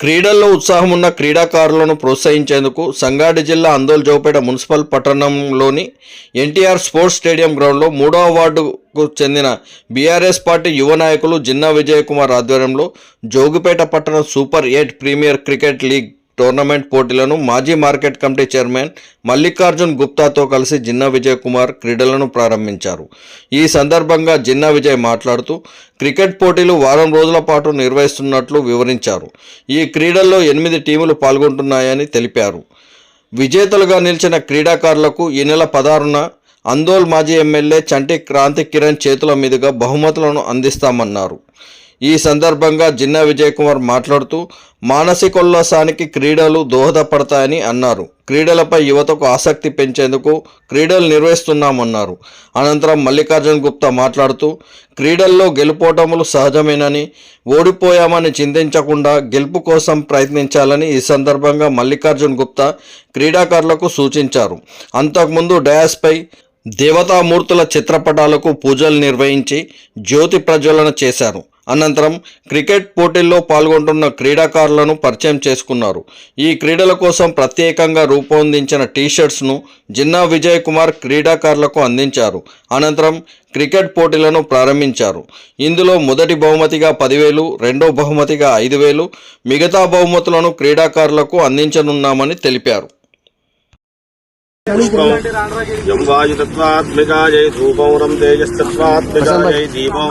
క్రీడల్లో ఉత్సాహం ఉన్న క్రీడాకారులను ప్రోత్సహించేందుకు సంగారెడ్డి జిల్లా అందోల్ జోపేట మున్సిపల్ పట్టణంలోని ఎన్టీఆర్ స్పోర్ట్స్ స్టేడియం గ్రౌండ్లో మూడో వార్డుకు చెందిన బీఆర్ఎస్ పార్టీ యువ నాయకులు జిన్నా విజయకుమార్ ఆధ్వర్యంలో జోగిపేట పట్టణం super eight premier cricket league tournament పోటీలను మాజీ మార్కెట్ కమిటీ చైర్మన్ మల్లికార్జున్ గుప్తాతో కలిసి జిన్నా విజయ్ కుమార్ క్రీడలను ప్రారంభించారు. ఈ సందర్భంగా జిన్నా విజయ్ మాట్లాడుతూ క్రికెట్ పోటీలు వారం రోజుల పాటు నిర్వహిస్తున్నట్లు వివరించారు. ఈ క్రీడల్లో ఎనిమిది టీములు పాల్గొంటున్నాయని తెలిపారు. విజేతలుగా నిలిచిన క్రీడాకారులకు ఈ నెల పదహారున అందోల్ మాజీ ఎమ్మెల్యే చంటి క్రాంతి కిరణ్ చేతుల మీదుగా బహుమతులను అందిస్తామన్నారు. ఈ సందర్భంగా జిన్నా విజయ్ కుమార్ మాట్లాడుతూ మానసికోల్లాసానికి క్రీడలు దోహదపడతాయని అన్నారు. క్రీడలపై యువతకు ఆసక్తి పెంచేందుకు క్రీడలు నిర్వహిస్తున్నామన్నారు. అనంతరం మల్లికార్జున్ గుప్తా మాట్లాడుతూ క్రీడల్లో గెలుపోటములు సహజమేనని ఓడిపోయామని చింతించకుండా గెలుపు కోసం ప్రయత్నించాలని ఈ సందర్భంగా మల్లికార్జున్ గుప్తా క్రీడాకారులకు సూచించారు. అంతకుముందు డయాస్పై దేవతామూర్తుల చిత్రపటాలకు పూజలు నిర్వహించి జ్యోతి ప్రజ్వలన చేశారు. అనంతరం క్రికెట్ పోటీల్లో పాల్గొంటున్న క్రీడాకారులను పరిచయం చేసుకున్నారు. ఈ క్రీడల కోసం ప్రత్యేకంగా రూపొందించిన టీషర్ట్స్ను జిన్నా విజయ్ కుమార్ క్రీడాకారులకు అందించారు. అనంతరం క్రికెట్ పోటీలను ప్రారంభించారు. ఇందులో మొదటి బహుమతిగా పదివేలు రెండో బహుమతిగా ఐదు వేలు మిగతా బహుమతులను క్రీడాకారులకు అందించనున్నామని తెలిపారు. పుష్పం యం వాయుతత్వాత్మికాయై ధూపౌరం తేజస్తత్వాత్మికాయై దీపం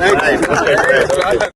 Gracias.